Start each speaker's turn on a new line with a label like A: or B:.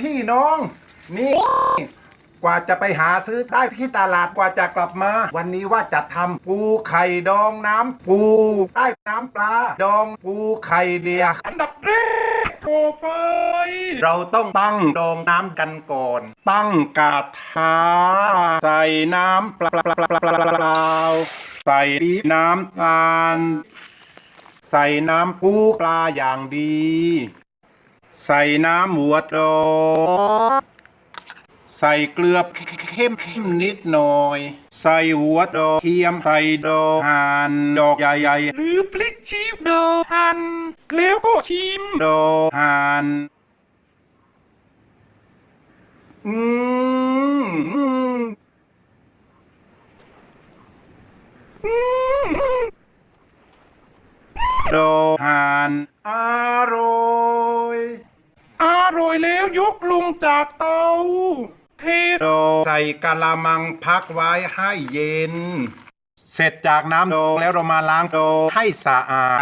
A: พี่น้อง นี่ กว่าจะไปหาซื้อได้ที่ตลาดกว่าจะกลับมา วันนี้ว่าจะทำปูไข่ดองน้ำปูใต้น้ำปลา ดองปูไข่เดีย
B: อันดับแรกโคไฟ
A: เราต้องตั้งดองน้ำกันก่อน ตั้งกระทะใส่น้ำเปล่าใส่น้ำตาลใส่น้ำปูปลาอย่างดี ใส่น้ำหัวโตใส่เกลือเข้มเข้มๆนิดหน่อย ใส่หัวโตเทียมใส่ดอกหั่นดอกใหญ่ๆ
B: หรือพริกชีฟโดหันแล้วก็ชิม
A: ดอกหั่นอืมอืมโดหานอร่อย
B: ร่อยแล้วยกลงจากเตาเท
A: โดใส่กะละมังพักไว้ให้เย็น เสร็จจากน้ำโดแล้วเรามาล้างโดให้สะอาด